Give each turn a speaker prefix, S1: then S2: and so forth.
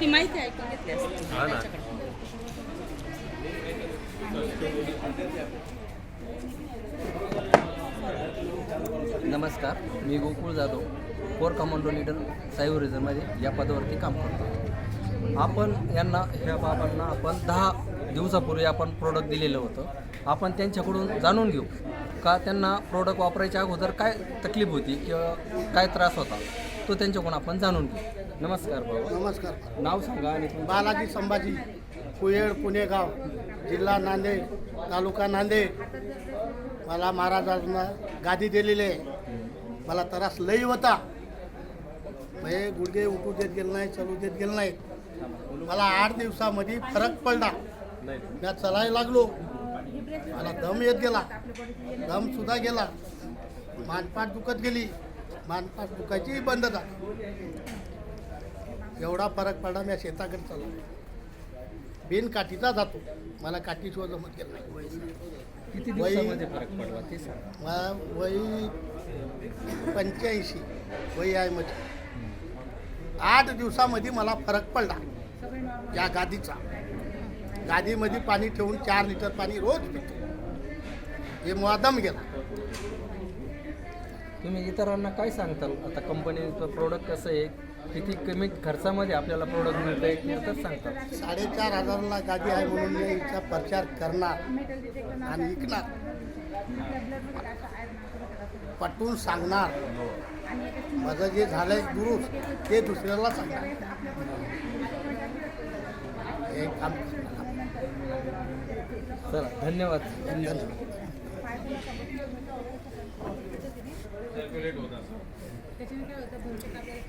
S1: ती माहिती ऐकून घेतली असते.
S2: हा ना.
S3: नमस्कार मी Gokul Jadhav core commando leader cyber रिझनमध्ये या पदावरती काम करतो. आपण यांना ह्या बाबांना आपण दहा दिवसापूर्वी आपण प्रोडक्ट दिलेलं होतं. आपण त्यांच्याकडून जाणून घेऊ का त्यांना प्रोडक्ट वापरायच्या अगोदर काय तकलीफ होती किंवा काय त्रास होता तो त्यांच्याकडून आपण जाणून घेऊ. नमस्कार बाबा
S4: नमस्कार.
S3: नाव सांगा आणि तुमचं.
S4: बालाजी संभाजी कुयेड पुणेगाव जिल्हा नांदेड तालुका नांदेड. मला महाराजांना गादी दिलेली आहे. मला त्रास लई होता. म्हणजे गुडघे उठू देत गेलं नाही चलू देत गेलं नाही मला आठ दिवसामध्ये फरक पडला. मी चलायला लागलो. मला दम येत गेला. दम सुद्धा गेला. मानपाट दुखत गेली. मानपाट दुखायची बंद झाली. एवढा फरक पडला मी शेताकडे चाललो. बिन काठीचा जातो. मला काठीशिवाय जमत गेलं नाही.
S3: किती दिवसामध्ये फरक पडला ते सांगा.
S4: मला वय पंच्याऐंशी. वय आहे म्हणजे आठ दिवसामध्ये मला फरक पडला. या गादीचा. गादीमध्ये पाणी ठेवून चार लिटर पाणी रोज पितो. हे मुआदम गेला.
S3: तुम्ही इतरांना काय सांगताल? आता कंपनीचं प्रोडक्ट कसं आहे? किती कमी खर्चामध्ये आपल्याला प्रोडक्ट मिळतं आहे तर सांगतात
S4: साडेचार हजाराला गादी आहे म्हणून मी हिचा प्रचार करणार आणि विकणार. पटवून सांगणार. माझं जे झालंय दुरुस्त ते दुसऱ्याला सांगणार. हे काम.
S3: चला धन्यवाद.
S4: धन्यवाद.
S1: त्याच्याने काय होतं बहुतेक आपल्याला